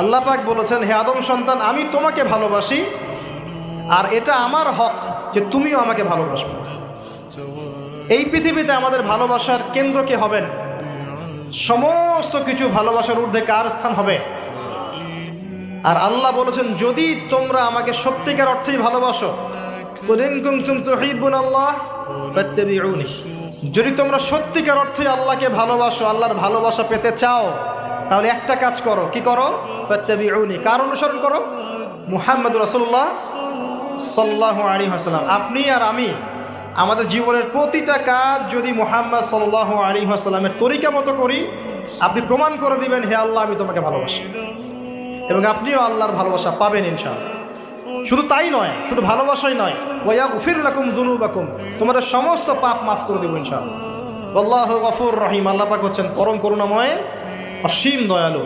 আল্লাহ পাক বলেছেন, হে আদম সন্তান, আমি তোমাকে ভালোবাসি, আর এটা আমার হক যে তুমিও আমাকে ভালোবাসবে। এই পৃথিবীতে আমাদের ভালোবাসার কেন্দ্র কে হবেন? সমস্ত কিছু ভালোবাসার ঊর্ধ্বে কার স্থান হবে? আর আল্লাহ বলেছেন, যদি তোমরা আমাকে সত্যিকার অর্থেই ভালোবাসো যদি তোমরা সত্যিকার অর্থে আল্লাহকে ভালোবাসো, আল্লাহর ভালোবাসা পেতে চাও তাহলে একটা কাজ করো, কি করো? ফাত্তাবিউনি। কার অনুসরণ করো? মুহাম্মদ রাসূলুল্লাহ সাল্লাল্লাহু আলাইহি ওয়াসাল্লাম। আপনি আর আমি, আমাদের জীবনের প্রতিটা কাজ যদি মুহাম্মদ সাল্লাহ আলাইহি ওয়াসাল্লামের তরিকা মতো করি, আপনি প্রমাণ করে দিবেন, হে আল্লাহ, আমি তোমাকে ভালোবাসি। এবং আপনিও আল্লাহর ভালোবাসা পাবেন ইনশাআল্লাহ। শুধু তাই নয়, শুধু ভালোবাসাই নয় ওয়া গফির লাকুম যুনুবাকুম। তোমাদের সমস্ত পাপ মাফ করে দেব ইনশাআল্লাহ। আল্লাহ গফুর রহিম। আল্লাহ পাক হচ্ছেন পরম করুণাময় অসীম দয়ালু।